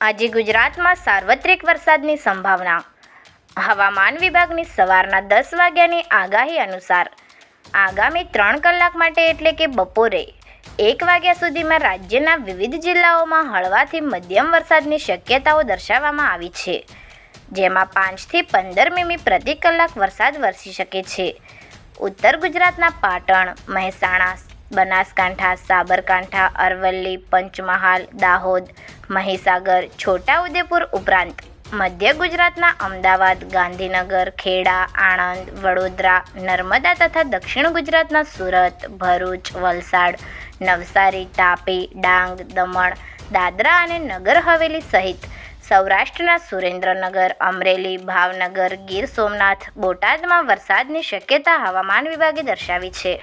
આજે ગુજરાતમાં સાર્વત્રિક વરસાદની સંભાવના. હવામાન વિભાગની સવારના દસ વાગ્યાની આગાહી અનુસાર, આગામી ત્રણ કલાક માટે એટલે કે બપોરે એક વાગ્યા સુધીમાં રાજ્યના વિવિધ જિલ્લાઓમાં હળવાથી મધ્યમ વરસાદની શક્યતાઓ દર્શાવવામાં આવી છે, જેમાં પાંચથી પંદર મીમી પ્રતિ કલાક વરસાદ વરસી શકે છે. ઉત્તર ગુજરાતના પાટણ, મહેસાણા બનાસકાંઠા, સાબરકાંઠા, અરવલ્લી, પંચમહાલ, દાહોદ, મહીસાગર, છોટાઉદેપુર ઉપરાંત મધ્ય ગુજરાતના અમદાવાદ, ગાંધીનગર, ખેડા, આણંદ, વડોદરા, નર્મદા તથા દક્ષિણ ગુજરાતના સુરત, ભરૂચ, વલસાડ, નવસારી, તાપી, ડાંગ, દમણ, દાદરા અને નગર હવેલી સહિત સૌરાષ્ટ્રના સુરેન્દ્રનગર, અમરેલી, ભાવનગર, ગીર સોમનાથ, બોટાદમાં વરસાદની શક્યતા હવામાન વિભાગે દર્શાવી છે.